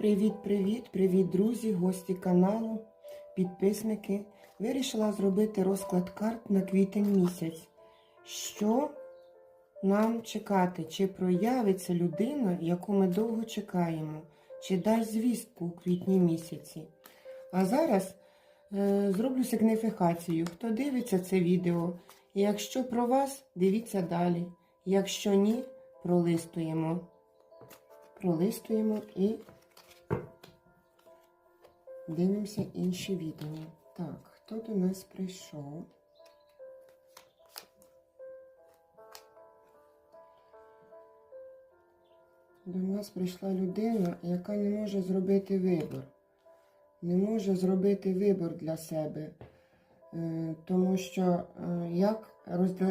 Привіт-привіт, привіт, друзі, гості каналу, підписники. Вирішила зробити розклад карт на квітень місяць. Що нам чекати? Чи проявиться людина, яку ми довго чекаємо, чи дасть звістку у квітні місяці? А зараз е, зроблю сигніфікацію. Хто дивиться це відео? Якщо про вас, дивіться далі. Якщо ні, пролистуємо. Пролистуємо і Дивимося інші відео. Так, хто до нас прийшов? До нас прийшла людина, яка не може зробити вибір. Не може зробити вибір для себе. Е, Тому що е, як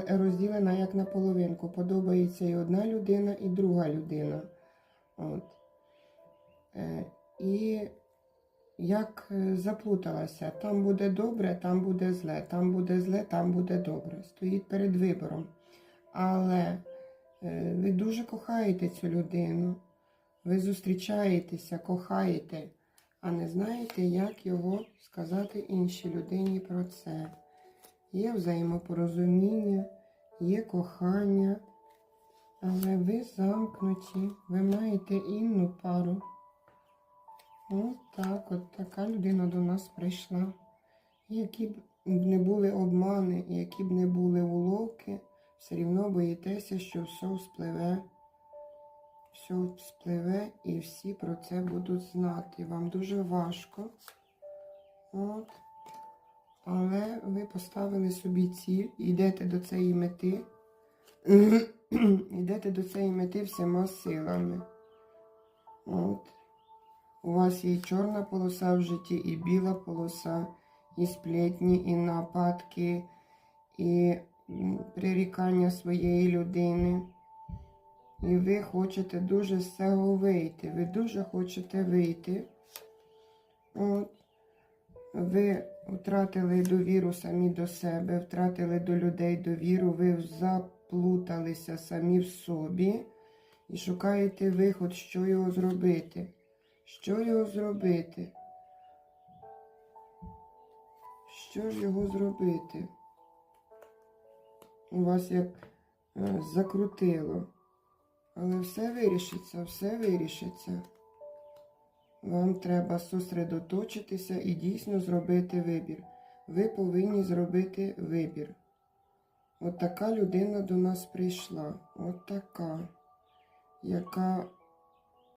розділена як на половинку, подобається і одна людина, і друга людина. От. Е, І як е, заплуталася, там буде добре, там буде зле, там буде зле, там буде добре. Стоїть перед вибором. Але е, ви дуже кохаєте цю людину, ви зустрічаєтеся, кохаєте, а не знаєте, як його сказати іншій людині про це. Є взаємопорозуміння, є кохання, але ви замкнуті, ви маєте інну пару. Ось так, от така людина до нас прийшла. Які б не були обмани, які б не були уловки, все рівно боїтеся, що все спливе, все спливе і всі про це будуть знати. Вам дуже важко. От. Але ви поставили собі ціль, йдете до цієї мети, йдете до цієї мети всіма силами. От. У вас є чорна полоса в житті, і біла полоса, і сплетні, і нападки, і прирікання своєї людини. І ви хочете дуже з цього вийти. Ви дуже хочете вийти. От. Ви втратили довіру самі до себе, втратили до людей довіру, ви заплуталися самі в собі і шукаєте виход, що його зробити. Що його зробити? Що ж його зробити? У вас як е, закрутило. Але все вирішиться, все вирішиться. Вам треба зосередоточитися і дійсно зробити вибір. Ви повинні зробити вибір. От така людина до нас прийшла. От така, яка